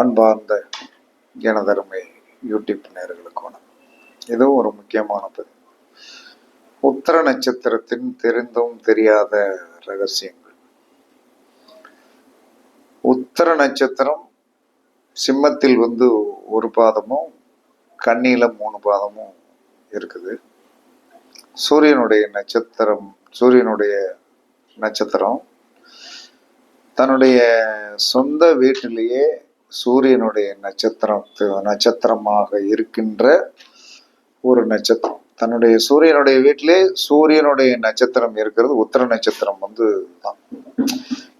அன்பார்ந்த எனதருமை யூடியூப் நேயர்களுக்கு வணக்கம். இதுவும் ஒரு முக்கியமான பதிவு உத்தர நட்சத்திரத்தின் தெரிந்தும் தெரியாத ரகசியங்கள். உத்தர நட்சத்திரம் சிம்மத்தில் வந்து ஒரு பாதமும் கண்ணியில் மூணு பாதமும் இருக்குது. சூரியனுடைய நட்சத்திரம் சூரியனுடைய நட்சத்திரம் தன்னுடைய சொந்த வீட்டிலேயே சூரியனுடைய நட்சத்திரம் நட்சத்திரமாக இருக்கின்ற ஒரு நட்சத்திரம். தன்னுடைய சூரியனுடைய வீட்டிலே சூரியனுடைய நட்சத்திரம் இருக்கிறது உத்தர நட்சத்திரம் வந்து தான்.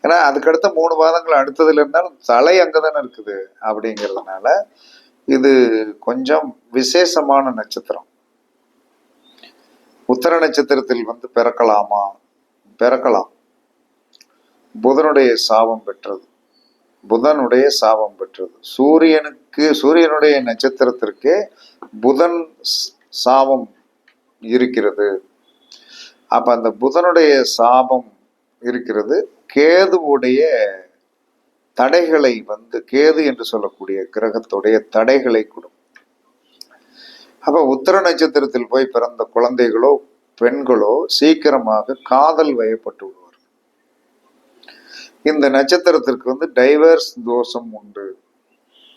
ஏன்னா அதுக்கடுத்த மூணு மாதங்கள் அடுத்ததுல இருந்தாலும் தலை அங்கதானே இருக்குது அப்படிங்கிறதுனால இது கொஞ்சம் விசேஷமான நட்சத்திரம். உத்தர நட்சத்திரத்தில் வந்து பிறக்கலாமா? பிறக்கலாம். புதனுடைய சாபம் பெற்றது. புதனுடைய சாபம் பெற்றது. சூரியனுக்கு சூரியனுடைய நட்சத்திரத்திற்கே புதன் ஸ்- சாபம் இருக்கிறது. அப்ப அந்த புதனுடைய சாபம் இருக்கிறது. கேதுவுடைய தடைகளை வந்து கேது என்று சொல்லக்கூடிய கிரகத்துடைய தடைகளை கொடுக்கும் அப்ப உத்தர நட்சத்திரத்தில் போய் பிறந்த குழந்தைகளோ பெண்களோ சீக்கிரமாக காதல் வயப்பட்டு விடுவார் இந்த நட்சத்திரத்திற்கு வந்து டைவர்ஸ் தோஷம் உண்டு.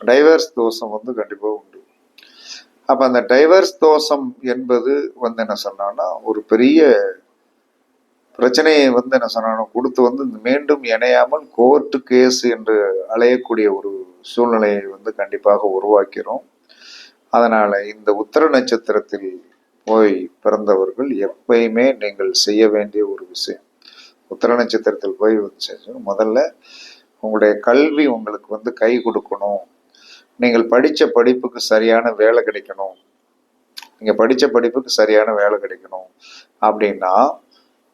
டைவர்ஸ் தோஷம் வந்து கண்டிப்பாக உண்டு. அப்ப அந்த டைவர்ஸ் தோஷம் என்பது வந்து என்ன சொன்னான்னா ஒரு பெரிய பிரச்சனையை வந்து என்ன சொன்னான்னா கொடுத்து வந்து மீண்டும் இணையாமல் கோர்ட்டு கேஸ் என்று அலையக்கூடிய ஒரு சூழ்நிலையை வந்து கண்டிப்பாக உருவாக்கிறோம். அதனால் இந்த உத்தர நட்சத்திரத்தில் போய் பிறந்தவர்கள் எப்பயுமே நீங்கள் செய்ய வேண்டிய ஒரு விஷயம். உத்தர நட்சத்திரத்தில் போய் வந்து செஞ்சு முதல்ல உங்களுடைய கல்வி உங்களுக்கு வந்து கை கொடுக்கணும். நீங்கள் படித்த படிப்புக்கு சரியான வேலை கிடைக்கணும். நீங்கள் படித்த படிப்புக்கு சரியான வேலை கிடைக்கணும். அப்படின்னா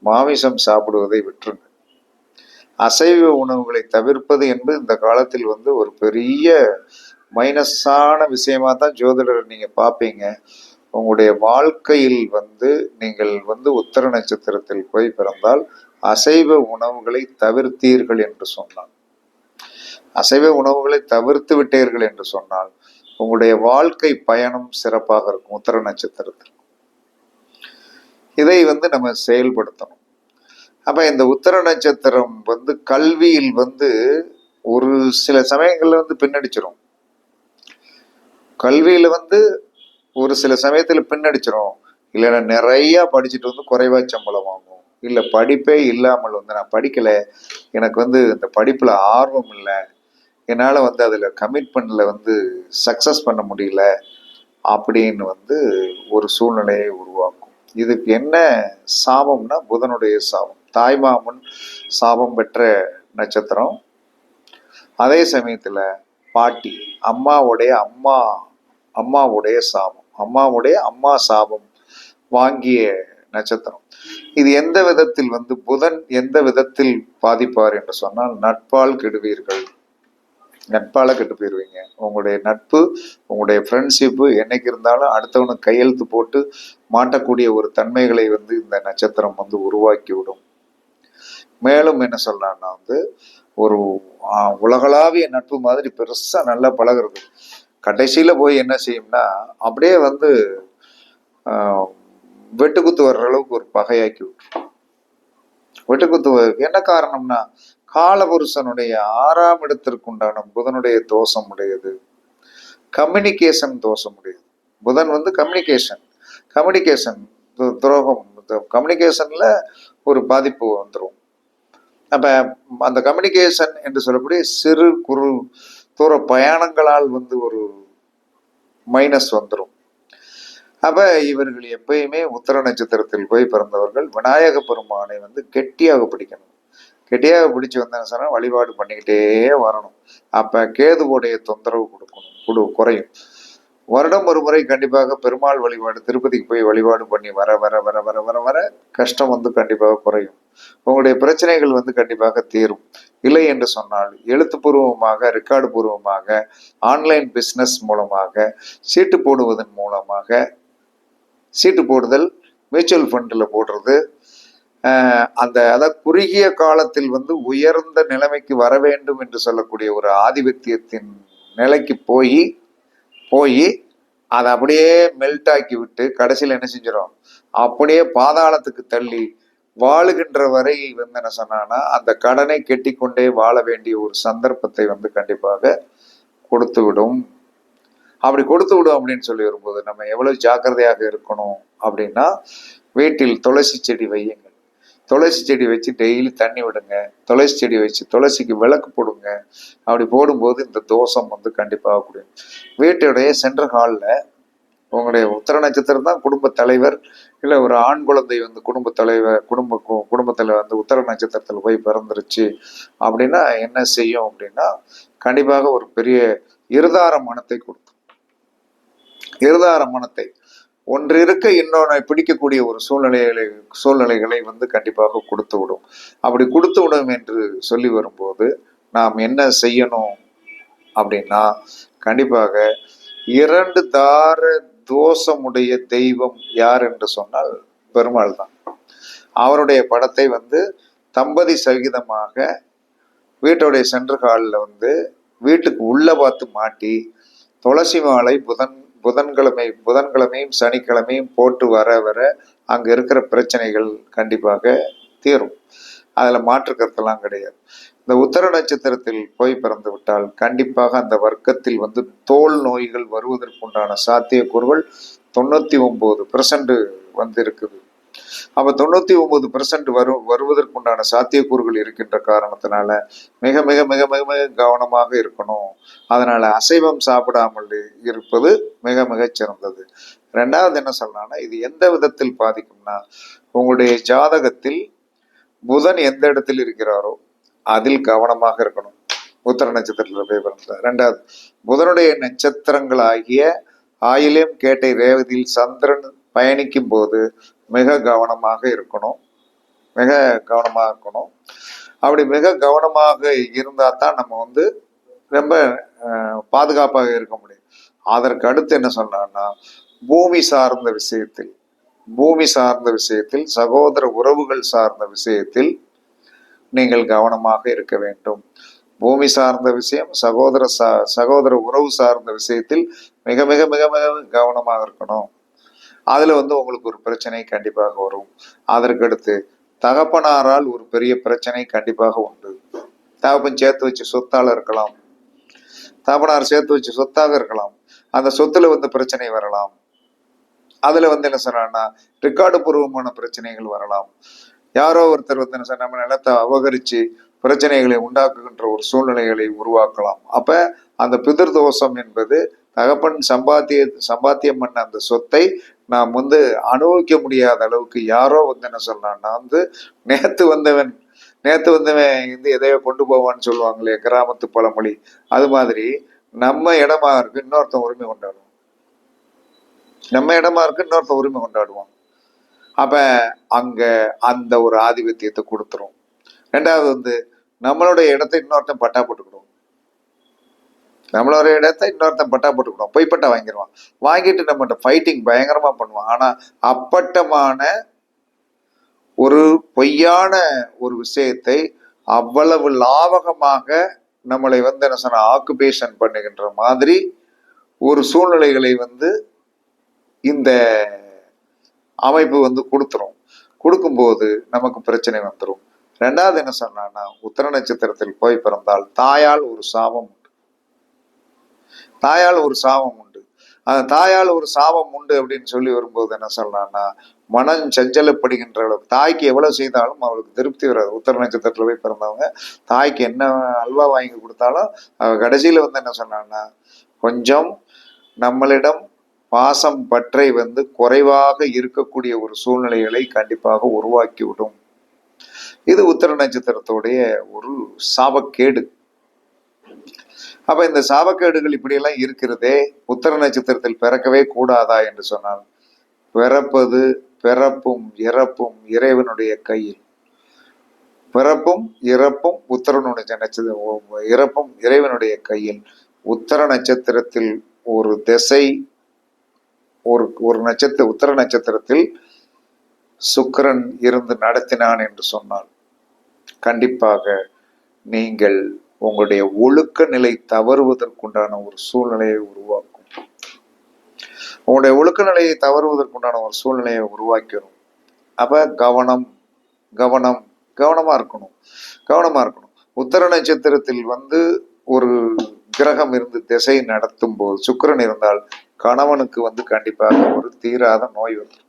மாமிசம் சாப்பிடுவதை விட்டுருங்க. அசைவ உணவுகளை தவிர்ப்பது என்பது இந்த காலத்தில் வந்து ஒரு பெரிய மைனஸான விஷயமா தான் ஜோதிடர் நீங்க பார்ப்பீங்க உங்களுடைய வாழ்க்கையில் வந்து நீங்கள் வந்து உத்தர நட்சத்திரத்தில் போய் பிறந்தால் அசைவ உணவுகளை தவிர்த்தீர்கள் என்று சொன்னான். அசைவ உணவுகளை தவிர்த்து விட்டீர்கள் என்று சொன்னால் உங்களுடைய வாழ்க்கை பயணம் சிறப்பாக இருக்கும் உத்தர நட்சத்திரத்தில். இதை வந்து நம்ம செயல்படுத்தணும். அப்ப இந்த உத்தர நட்சத்திரம் வந்து கல்வியில் வந்து ஒரு சில சமயங்கள்ல வந்து பின்னடிச்சிரும். கல்வியில வந்து ஒரு சில சமயத்துல பின்னடிச்சிரும். இல்லைன்னா நிறைய படிச்சுட்டு வந்து குறைவா சம்பளம் வாங்கும் இல்லை படிப்பே இல்லாமல் வந்து நான் படிக்கலை. எனக்கு வந்து இந்த படிப்பில் ஆர்வம் இல்லை. என்னால் வந்து அதில் கமிட்மெண்டில் வந்து சக்ஸஸ் பண்ண முடியல அப்படின்னு வந்து ஒரு சூழ்நிலையை உருவாக்கும். இதுக்கு என்ன சாபம்னா புதனுடைய சாபம். தாய்மாமன் சாபம் பெற்ற நட்சத்திரம். அதே சமயத்தில் பாட்டி அம்மாவுடைய அம்மா அம்மாவுடைய சாபம். அம்மாவுடைய அம்மா சாபம் வாங்கிய நட்சத்திரம். இது எந்த விதத்தில் வந்து புதன் எந்த விதத்தில் பாதிப்பார் என்று சொன்னால் நட்பால் கெடுவீர்கள். நட்பால கெட்டு போயிருவீங்க. உங்களுடைய நட்பு உங்களுடைய ஃப்ரெண்ட்ஷிப்பு என்னைக்கு இருந்தாலும் அடுத்தவனுக்கு கையெழுத்து போட்டு மாட்டக்கூடிய ஒரு தன்மைகளை வந்து இந்த நட்சத்திரம் வந்து உருவாக்கி விடும் மேலும் என்ன சொல்லலாம்னா வந்து ஒரு உலகளாவிய நட்பு மாதிரி பெருசா நல்லா பழகுறது. கடைசியில போய் என்ன செய்யும்னா அப்படியே வந்து ஆஹ் வெட்டுக்குத்து வர்ற அளவுக்கு ஒரு பகையாக்கி விட்டுரும் வெட்டுக்குத்து என்ன காரணம்னா காலபுருஷனுடைய ஆறாம் இடத்திற்குண்டான புதனுடைய தோஷம் உடையது. கம்யூனிகேஷன் தோஷம் உடையது. புதன் வந்து கம்யூனிகேஷன் கம்யூனிகேஷன் துரோகம். கம்யூனிகேஷன்ல ஒரு பாதிப்பு வந்துடும் அப்ப அந்த கம்யூனிகேஷன் என்று சொல்லக்கூடிய சிறு குறு தூர பயணங்களால் வந்து ஒரு மைனஸ் வந்துடும் அப்ப இவர்கள் எப்பயுமே உத்தர நட்சத்திரத்தில் போய் பிறந்தவர்கள். விநாயக பெருமானை வந்து கெட்டியாக பிடிக்கணும். கெட்டியாக பிடிச்சு வந்தேன்னு வழிபாடு பண்ணிக்கிட்டே வரணும். அப்ப கேதுவோடைய தொந்தரவு கொடுக்கணும். கொடு குறையும். வருடம் ஒரு முறை கண்டிப்பாக பெருமாள் வழிபாடு திருப்பதிக்கு போய் வழிபாடு பண்ணி வர வர வர வர வர வர கஷ்டம் வந்து கண்டிப்பாக குறையும். உங்களுடைய பிரச்சனைகள் வந்து கண்டிப்பாக தீரும். இல்லை என்று சொன்னால் எழுத்துப்பூர்வமாக ரெக்கார்டு பூர்வமாக ஆன்லைன் பிஸ்னஸ் மூலமாக சீட்டு போடுவதன் மூலமாக சீட்டு போடுதல் மியூச்சுவல் ஃபண்டில் போடுறது. அந்த அதாவது குறுகிய காலத்தில் வந்து உயர்ந்த நிலைமைக்கு வர வேண்டும் என்று சொல்லக்கூடிய ஒரு ஆதிபத்தியத்தின் நிலைக்கு போய் போய் அதை அப்படியே மெல்ட் ஆக்கி விட்டு கடைசியில் என்ன செஞ்சிடும் அப்படியே பாதாளத்துக்கு தள்ளி வாழுகின்ற வரை வந்து என்ன சொன்னான்னா அந்த கடனை கெட்டிக்கொண்டே வாழ வேண்டிய ஒரு சந்தர்ப்பத்தை வந்து கண்டிப்பாக கொடுத்து விடும் அப்படி கொடுத்து விடும் அப்படின்னு சொல்லி வரும்போது நம்ம எவ்வளவு ஜாக்கிரதையாக இருக்கணும் அப்படின்னா வீட்டில் துளசி செடி வையுங்கள். துளசி செடி வச்சு டெய்லி தண்ணி விடுங்க. துளசி செடி வச்சு துளசிக்கு விளக்கு போடுங்க. அப்படி போடும்போது இந்த தோஷம் வந்து கண்டிப்பாக கூடியும் வீட்டுடைய சென்ற ஹாலில் உங்களுடைய உத்தர நட்சத்திரம் தான் குடும்ப தலைவர். இல்லை ஒரு ஆண் குழந்தை வந்து குடும்ப தலைவர் குடும்ப குடும்பத்தில் வந்து உத்தர நட்சத்திரத்தில் போய் பிறந்துருச்சு அப்படின்னா என்ன செய்யும் அப்படின்னா கண்டிப்பாக ஒரு பெரிய இருதார மனத்தை கொடுக்கும். இருதார மனத்தை ஒன்று இருக்க இன்னொன்றை பிடிக்கக்கூடிய ஒரு சூழ்நிலைகளை சூழ்நிலைகளை வந்து கண்டிப்பாக கொடுத்து விடும் அப்படி கொடுத்து விடும் என்று சொல்லி வரும்போது நாம் என்ன செய்யணும் அப்படின்னா கண்டிப்பாக இரண்டு தார தோஷமுடைய தெய்வம் யார் என்று சொன்னால் பெருமாள் தான். அவருடைய படத்தை வந்து தம்பதி சகிதமாக வீட்டுடைய சென்று காலில் வந்து வீட்டுக்கு உள்ள பார்த்து மாட்டி துளசி மாலை புதன் புதன்கிழமை புதன்கிழமையும் சனிக்கிழமையும் போட்டு வர வர அங்கே இருக்கிற பிரச்சனைகள் கண்டிப்பாக தீரும். அதில் மாற்று கருத்தெல்லாம் கிடையாது. இந்த உத்தர நட்சத்திரத்தில் போய் பிறந்து விட்டால் கண்டிப்பாக அந்த வர்க்கத்தில் வந்து தோல் நோய்கள் வருவதற்குண்டான சாத்தியக்கூறுகள் தொண்ணூற்றி ஒம்பது பெர்சன்ட் வந்து இருக்குது. அப்போ தொண்ணூற்றி ஒம்பது பெர்சன்ட் வரும் வருவதற்குண்டான சாத்தியக்கூறுகள் இருக்கின்ற காரணத்தினால மிக மிக மிக மிக மிக கவனமாக இருக்கணும். அதனால் அசைவம் சாப்பிடாமல் இருப்பது மிக மிகச் சிறந்தது. ரெண்டாவது என்ன சொல்லலாம்னா இது எந்த விதத்தில் பாதிக்கும்னா உங்களுடைய ஜாதகத்தில் புதன் எந்த இடத்தில் இருக்கிறாரோ அதில் கவனமாக இருக்கணும். உத்தர நட்சத்திரத்தில் போய் பிறந்தார். ரெண்டாவது புதனுடைய நட்சத்திரங்களாகிய ஆயிலேயும் கேட்டை ரேவதியில் சந்திரன் பயணிக்கும் போது மிக கவனமாக இருக்கணும். மிக கவனமாக இருக்கணும். அப்படி மிக கவனமாக இருந்தால் தான் நம்ம வந்து ரொம்ப பாதுகாப்பாக இருக்க முடியும். அதற்கு அடுத்து என்ன சொன்னான்னா பூமி சார்ந்த விஷயத்தில் பூமி சார்ந்த விஷயத்தில் சகோதர உறவுகள் சார்ந்த விஷயத்தில் நீங்கள் கவனமாக இருக்க வேண்டும். பூமி சார்ந்த விஷயம் சகோதர சா சகோதர உறவு சார்ந்த விஷயத்தில் மிக மிக மிக மிக கவனமாக இருக்கணும். அதுல வந்து உங்களுக்கு ஒரு பிரச்சனை கண்டிப்பாக வரும். அதற்கடுத்து தகப்பனாரால் ஒரு பெரிய பிரச்சனை கண்டிப்பாக உண்டு. தகப்பன் சேர்த்து வச்சு சொத்தால இருக்கலாம். தகப்பனார் சேர்த்து வச்சு சொத்தாக இருக்கலாம். அந்த சொத்துல வந்து பிரச்சனை வரலாம். அதுல வந்து என்ன சொல்றாங்கன்னா ரெக்கார்டு பூர்வமான பிரச்சனைகள் வரலாம். யாரோ ஒருத்தர் வந்து என்ன சொன்னா, நம்ம நிலத்தை அபகரிச்சு பிரச்சனைகளை உண்டாக்குகின்ற ஒரு சூழ்நிலைகளை உருவாக்கலாம். அப்ப அந்த பிதிர் தோஷம் என்பது தகப்பன் சம்பாத்திய சம்பாத்தியம் பண்ண அந்த சொத்தை நாம் வந்து அனுபவிக்க முடியாத அளவுக்கு யாரோ வந்து என்ன சொல்லலாம்னா வந்து நேத்து வந்தவன் நேத்து வந்தவன் வந்து எதையோ கொண்டு போவான்னு சொல்லுவாங்களே கிராமத்து பழமொழி. அது மாதிரி நம்ம இடமா இருக்கு இன்னொருத்தன் உரிமை கொண்டாடுவோம் நம்ம இடமா இருக்கு இன்னொருத்தன் உரிமை கொண்டாடுவோம் அப்ப அங்க அந்த ஒரு ஆதிபத்தியத்தை கொடுத்துரும். ரெண்டாவது வந்து நம்மளுடைய இடத்தை இன்னொருத்தன் பட்டா போட்டுக்கிடுவோம் நம்மளோட இடத்தை இன்னொருத்தன் பட்டா போட்டுக்கிடுவோம் பொய் பட்டா வாங்கிடுவான் வாங்கிட்டு நம்மகிட்ட ஃபைட்டிங் பயங்கரமா பண்ணுவான். ஆனா அப்பட்டமான ஒரு பொய்யான ஒரு விஷயத்தை அவ்வளவு லாவகமாக நம்மளை வந்து என்ன சொன்ன ஆக்குபேஷன் பண்ணுகின்ற மாதிரி ஒரு சூழ்நிலைகளை வந்து இந்த அமைப்பு வந்து கொடுத்துரும். கொடுக்கும்போது நமக்கு பிரச்சனை வந்துடும் ரெண்டாவது என்ன சொன்னான்னா உத்தர நட்சத்திரத்தில் போய் பிறந்தால் தாயால் ஒரு சாபம் தாயால் ஒரு சாபம் உண்டு. அந்த தாயால் ஒரு சாபம் உண்டு அப்படின்னு சொல்லி வரும்போது என்ன சொல்லலாம்னா மனம் சஞ்சலப்படுகின்ற அளவுக்கு தாய்க்கு எவ்வளவு செய்தாலும் அவளுக்கு திருப்தி வராது. உத்தர நட்சத்திரத்துல போய் பிறந்தவங்க தாய்க்கு என்ன அல்வா வாங்கி கொடுத்தாலும் அவ கடைசியில வந்து என்ன சொன்னான்னா கொஞ்சம் நம்மளிடம் பாசம் பற்றை வந்து குறைவாக இருக்கக்கூடிய ஒரு சூழ்நிலைகளை கண்டிப்பாக உருவாக்கி விடும் இது உத்தர நட்சத்திரத்துடைய ஒரு சாபக்கேடு. அப்ப இந்த சாபக்கேடுகள் இப்படியெல்லாம் இருக்கிறதே உத்தர நட்சத்திரத்தில் பிறக்கவே கூடாதா என்று சொன்னால் பிறப்பது பிறப்பும் இறப்பும் இறைவனுடைய கையில். பிறப்பும் இறப்பும் உத்தரனுடைய நட்சத்திரம் இறப்பும் இறைவனுடைய கையில். உத்தர நட்சத்திரத்தில் ஒரு திசை ஒரு ஒரு நட்சத்திர உத்தர நட்சத்திரத்தில் சுக்கரன் இருந்து நடத்தினான் என்று சொன்னால் கண்டிப்பாக நீங்கள் உங்களுடைய ஒழுக்க நிலை தவறுவதற்குண்டான ஒரு சூழ்நிலையை உருவாக்கும். உங்களுடைய ஒழுக்க நிலையை தவறுவதற்குண்டான ஒரு சூழ்நிலையை உருவாக்கிடும் அப்ப கவனம் கவனம் கவனமா இருக்கணும். கவனமா இருக்கணும். உத்தர நட்சத்திரத்தில் வந்து ஒரு கிரகம் இருந்து திசை நடத்தும் போது சுக்கிரன் இருந்தால் கணவனுக்கு வந்து கண்டிப்பாக ஒரு தீராத நோய் வரும்.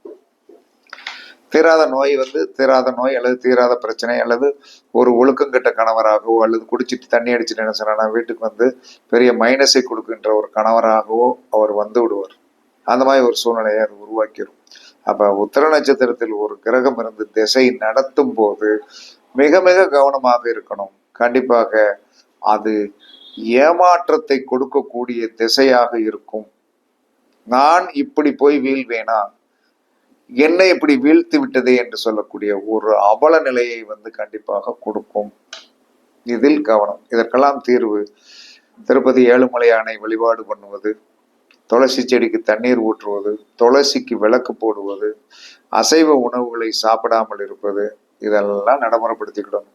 தீராத நோய் வந்து தீராத நோய் அல்லது தீராத பிரச்சனை அல்லது ஒரு ஒழுக்கங்கெட்ட கணவராகவோ அல்லது குடிச்சிட்டு தண்ணி அடிச்சுட்டு என்ன சொன்னா வீட்டுக்கு வந்து பெரிய மைனஸை கொடுக்கின்ற ஒரு கணவராகவோ அவர் வந்து விடுவார். அந்த மாதிரி ஒரு சூழ்நிலையை அது உருவாக்கிடும் அப்போ உத்தர நட்சத்திரத்தில் ஒரு கிரகம் இருந்து திசை நடத்தும் போது மிக மிக கவனமாக இருக்கணும். கண்டிப்பாக அது ஏமாற்றத்தை கொடுக்கக்கூடிய திசையாக இருக்கும். நான் இப்படி போய் வீழ்வேனா? என்னை இப்படி வீழ்த்தி விட்டதே என்று சொல்லக்கூடிய ஒரு அவல நிலையை வந்து கண்டிப்பாக கொடுக்கும். இதில் கவனம். இதற்கெல்லாம் தீர்வு திருப்பதி ஏழுமலை அணை வழிபாடு பண்ணுவது துளசி செடிக்கு தண்ணீர் ஊற்றுவது துளசிக்கு விளக்கு போடுவது அசைவ உணவுகளை சாப்பிடாமல் இருப்பது இதெல்லாம் நடைமுறைப்படுத்திக்கிடணும்.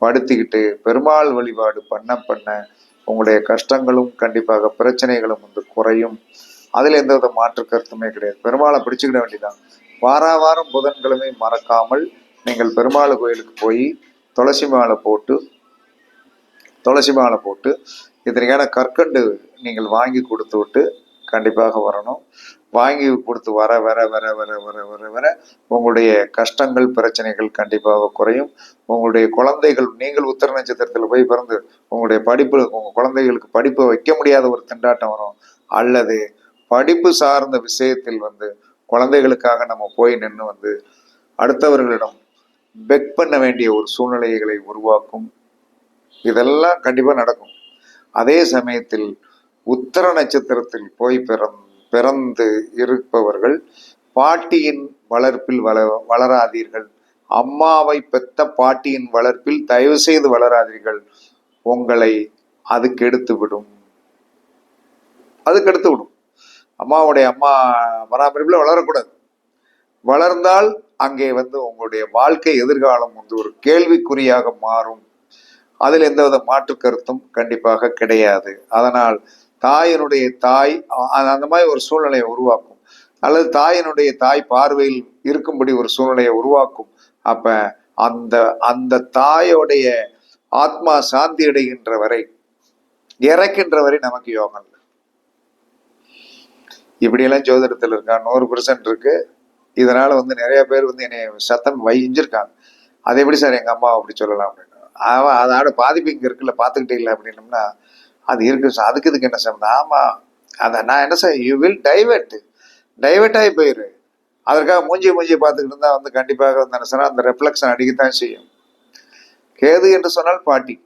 படுத்திக்கிட்டு பெருமாள் வழிபாடு பண்ண பண்ண உங்களுடைய கஷ்டங்களும் கண்டிப்பாக பிரச்சனைகளும் வந்து குறையும். அதில் எந்த வித மாற்று கருத்துமே கிடையாது. பெருமாளை பிடிச்சுக்கிட வேண்டியதான் வாரா வாரம் புதன்கிழமை மறக்காமல் நீங்கள் பெருமாள் கோயிலுக்கு போய் துளசி மாலை போட்டு துளசி மாலை போட்டு இதற்கான கற்கண்டு நீங்கள் வாங்கி கொடுத்து விட்டு கண்டிப்பாக வரணும். வாங்கி கொடுத்து வர வர வர வர வர வர வர உங்களுடைய கஷ்டங்கள் பிரச்சனைகள் கண்டிப்பாக குறையும். உங்களுடைய குழந்தைகள் நீங்கள் உத்தர நட்சத்திரத்தில் போய் பிறந்து உங்களுடைய படிப்பு உங்கள் குழந்தைகளுக்கு படிப்பு வைக்க முடியாத ஒரு திண்டாட்டம் வரும். அல்லது படிப்பு சார்ந்த விஷயத்தில் வந்து குழந்தைகளுக்காக நம்ம போய் நின்று வந்து அடுத்தவர்களிடம் பெக் பண்ண வேண்டிய ஒரு சூழ்நிலைகளை உருவாக்கும். இதெல்லாம் கண்டிப்பாக நடக்கும். அதே சமயத்தில் உத்தர நட்சத்திரத்தில் போய் பிறந் பிறந்து இருப்பவர்கள் பாட்டியின் வளர்ப்பில் வள வளராதீர்கள். அம்மாவை பெத்த பாட்டியின் வளர்ப்பில் தயவு செய்து வளராதீர்கள். உங்களை அதுக்கு எடுத்து விடும். அதுக்கு எடுத்து விடும். அம்மாவுடைய அம்மா பராமரிப்பில் வளரக்கூடாது. வளர்ந்தால் அங்கே வந்து உங்களுடைய வாழ்க்கை எதிர்காலம் வந்து ஒரு கேள்விக்குறியாக மாறும். அதில் எந்தவித மாற்று கருத்தும் கண்டிப்பாக கிடையாது. அதனால் தாயினுடைய தாய் அந்த மாதிரி ஒரு சூழ்நிலையை உருவாக்கும். அல்லது தாயினுடைய தாய் பார்வையில் இருக்கும்படி ஒரு சூழ்நிலையை உருவாக்கும். அப்ப அந்த அந்த தாயோடைய ஆத்மா சாந்தி அடைகின்ற வரை இறக்கின்ற வரை நமக்கு யோகம் இல்லை. இப்படியெல்லாம் ஜோதிடத்தில் இருக்கா? நூறு பெர்சன்ட் இருக்கு. இதனால வந்து நிறைய பேர் வந்து என்னை சத்தம் வைஞ்சிருக்காங்க அதை எப்படி சார் எங்கள் அம்மா அப்படி சொல்லலாம் அப்படின்னு. அவன் அதோட பாதிப்பு இங்கே இருக்குல்ல பார்த்துக்கிட்டே இல்லை அப்படின்னம்னா அது இருக்கு சார். அதுக்கு இதுக்கு என்ன சார்? ஆமாம் அதை நான் என்ன sir you will divert divert ஆகி போயிரு. அதற்காக மூஞ்சி மூஞ்சி பார்த்துக்கிட்டு இருந்தால் வந்து கண்டிப்பாக வந்து என்ன சொன்னா அந்த ரெஃப்ளெக்ஷன் அடிக்கத்தான் செய்யும். கேது என்று சொன்னால் பாட்டி.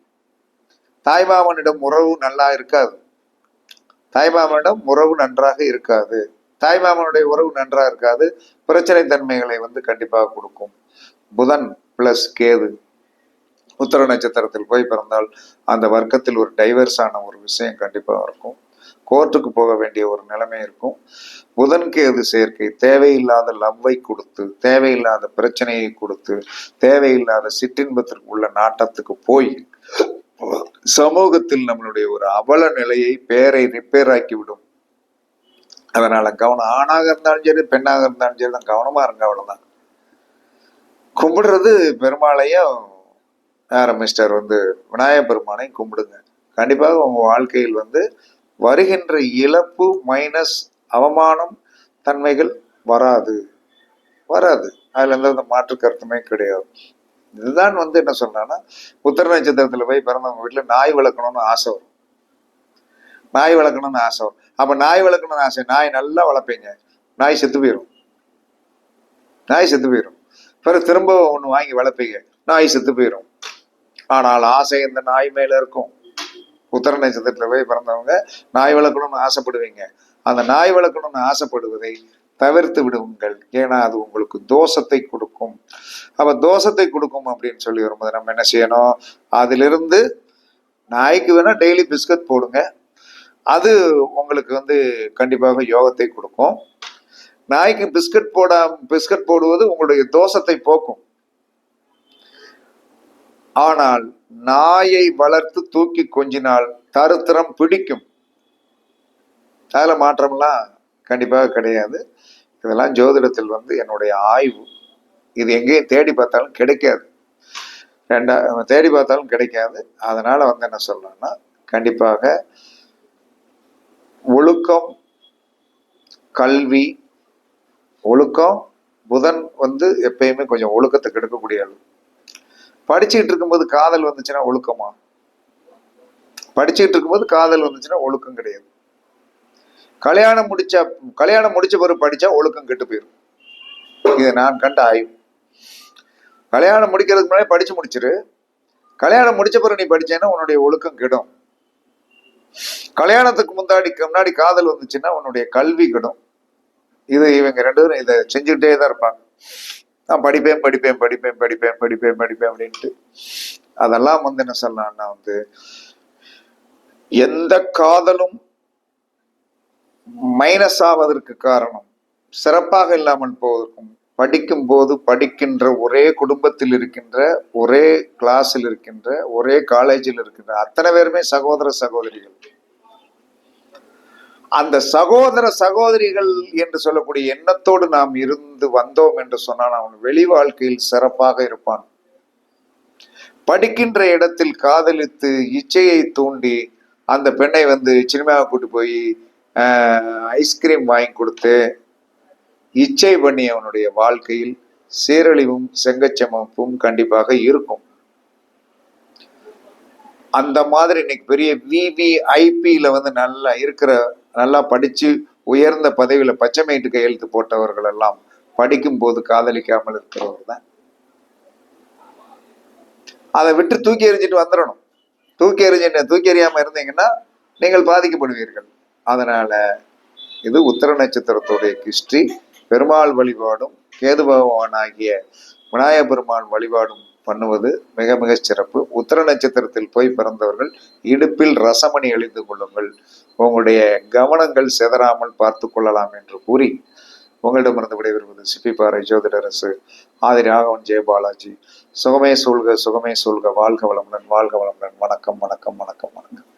தாய்மாமனிடம் உறவு நல்லா இருக்காது. தாய்மாமனிடம் உறவு நன்றாக இருக்காது. தாய்மாமனுடைய உறவு நன்றாக இருக்காது. பிரச்சனை தன்மைகளை வந்து கண்டிப்பாக கொடுக்கும். புதன் பிளஸ் கேது. உத்தர நட்சத்திரத்தில் போய் பிறந்தால் அந்த வர்க்கத்தில் ஒரு டைவர்ஸான ஒரு விஷயம் கண்டிப்பாக இருக்கும். கோர்ட்டுக்கு போக வேண்டிய ஒரு நிலைமை இருக்கும். புதன் கேது சேர்க்கை தேவையில்லாத லவ்வை கொடுத்து தேவையில்லாத பிரச்சனையை கொடுத்து தேவையில்லாத சிற்றின்பத்திற்கு உள்ள நாட்டத்துக்கு போய் சமூகத்தில் நம்மளுடைய ஒரு அவல நிலையை பேரை ரிப்பேர் ஆக்கி விடும் அதனால கவனம் ஆணாக இருந்தாலும் சரி பெண்ணாக இருந்தாலும் சரி தான் கவனமா இருங்க அவ்வளவுதான். கும்பிடுறது பெருமாளையும் யார மிஸ்டர் வந்து விநாயக பெருமானையும் கும்பிடுங்க. கண்டிப்பாக உங்க வாழ்க்கையில் வந்து வருகின்ற இழப்பு மைனஸ் அவமானம் தன்மைகள் வராது. வராது. அதுல எந்த மாற்று கருத்துமே கிடையாது. இதுதான் வந்து என்ன சொல்றான்னா உத்தர நட்சத்திரத்துல போய் பிறந்தவங்க வீட்டுல நாய் வளர்க்கணும்னு ஆசை வரும். நாய் வளர்க்கணும்னு ஆசை வரும். அப்ப நாய் வளர்க்கணும்னு ஆசை நாய் நல்லா வளர்ப்பீங்க நாய் செத்து போயிடும் நாய் செத்து போயிடும் பிறகு திரும்ப ஒண்ணு வாங்கி வளர்ப்பீங்க நாய் செத்து போயிடும் ஆனால் ஆசை இந்த நாய் மேல இருக்கும். உத்தர நட்சத்திரத்துல போய் பிறந்தவங்க நாய் வளர்க்கணும்னு ஆசைப்படுவீங்க. அந்த நாய் வளர்க்கணும்னு ஆசைப்படுவதை தவிர்த்து விடுங்கள். ஏன்னா அது உங்களுக்கு தோஷத்தை கொடுக்கும். அப்போ தோஷத்தை கொடுக்கும் அப்படின்னு சொல்லி வரும்போது நம்ம என்ன செய்யணும்? அதிலிருந்து நாய்க்கு வேணால் டெய்லி பிஸ்கட் போடுங்க. அது உங்களுக்கு வந்து கண்டிப்பாக யோகத்தை கொடுக்கும். நாய்க்கு பிஸ்கட் போட பிஸ்கட் போடுவது உங்களுடைய தோஷத்தை போக்கும். ஆனால் நாயை வளர்த்து தூக்கி கொஞ்சினால் தருத்திரம் பிடிக்கும். அதில் மாற்றம்லாம் கண்டிப்பாக கிடையாது. இதெல்லாம் ஜோதிடத்தில் வந்து என்னுடைய ஆய்வு. இது எங்கேயும் தேடி பார்த்தாலும் கிடைக்காது. ரெண்டா தேடி பார்த்தாலும் கிடைக்காது. அதனால் வந்து என்ன சொல்லணும்னா கண்டிப்பாக ஒழுக்கம் கல்வி ஒழுக்கம் புதன் வந்து எப்பயுமே கொஞ்சம் ஒழுக்கத்தை கெடுக்கக்கூடிய ஆள். படிச்சுக்கிட்டு இருக்கும்போது காதல் வந்துச்சுன்னா ஒழுக்கமா? படிச்சுக்கிட்டு இருக்கும்போது காதல் வந்துச்சுன்னா ஒழுக்கம் கிடையாது. கல்யாணம் முடிச்ச கல்யாணம் முடிச்ச பிறகு படிச்சா ஒழுக்கம் கெட்டு போயிடும் இது நான் கண்ட ஆய்வு. கல்யாணம் முடிக்கிறதுக்கு முன்னாடி படிச்சு முடிச்சிரு. கல்யாணம் முடிச்ச பிறகு நீ படிச்சேன்னா உன்னுடைய ஒழுக்கம் கெடும். கல்யாணத்துக்கு முன்னாடி முன்னாடி காதல் வந்துச்சுன்னா உன்னுடைய கல்வி கெடும். இது இவங்க ரெண்டு பேரும் இதை செஞ்சுக்கிட்டே தான் இருப்பாங்க. நான் படிப்பேன் படிப்பேன் படிப்பேன் படிப்பேன் படிப்பேன் படிப்பேன் அப்படின்ட்டு. அதெல்லாம் வந்து என்ன சொல்லலாம்னா வந்து எந்த காதலும் மைனஸ் ஆவதற்கு காரணம் சிறப்பாக இல்லாமல் போவதற்கும் படிக்கும் போது படிக்கின்ற ஒரே குடும்பத்தில் இருக்கின்ற ஒரே கிளாஸில் இருக்கின்ற ஒரே காலேஜில் இருக்கின்ற அத்தனை பேருமே சகோதர சகோதரிகள். அந்த சகோதர சகோதரிகள் என்று சொல்லக்கூடிய எண்ணத்தோடு நாம் இருந்து வந்தோம் என்று சொன்னால் அவன் வெளி வாழ்க்கையில் சிறப்பாக இருப்பான். படிக்கின்ற இடத்தில் காதலித்து இச்சையை தூண்டி அந்த பெண்ணை வந்து சினிமாவை கூட்டு போய் ஐஸ்கிரீம் வாங்கி கொடுத்து இச்சை பண்ணி அவனுடைய வாழ்க்கையில் சீரழிவும் செங்கச்சமப்பும் கண்டிப்பாக இருக்கும். அந்த மாதிரி இன்னைக்கு பெரிய விவிஐபியில வந்து நல்லா இருக்கிற நல்லா படிச்சு உயர்ந்த பதவியில பச்சைமேட்டு கையெழுத்து போட்டவர்கள் எல்லாம் படிக்கும் போது காதலிக்காமல் இருக்கிறவர் தான். அதை விட்டு தூக்கி எறிஞ்சிட்டு வந்துடணும். தூக்கி எறிஞ்சிட்டு தூக்கி எறியாம இருந்தீங்கன்னா நீங்கள் பாதிக்கப்படுவீர்கள். அதனால இது உத்தர நட்சத்திரத்துடைய கிஷ்டி பெருமாள் வழிபாடும் கேது பகவான் ஆகிய விநாயக பெருமான் வழிபாடும் பண்ணுவது மிக மிக சிறப்பு. உத்தர நட்சத்திரத்தில் போய் பிறந்தவர்கள் இடுப்பில் ரசமணி அழிந்து கொள்ளுங்கள். உங்களுடைய கவனங்கள் சிதறாமல் பார்த்து கொள்ளலாம் என்று கூறி உங்களிடமிருந்து விடைபெறுவது சிப்பிப்பாறை ஜோதிடரசு ஆதி ராகவன் ஜெயபாலாஜி சுகமே சூழ்க சுகமே சூழ்க. வாழ்க வளமுடன் வாழ்க வளமுடன். வணக்கம் வணக்கம் வணக்கம் வணக்கம்.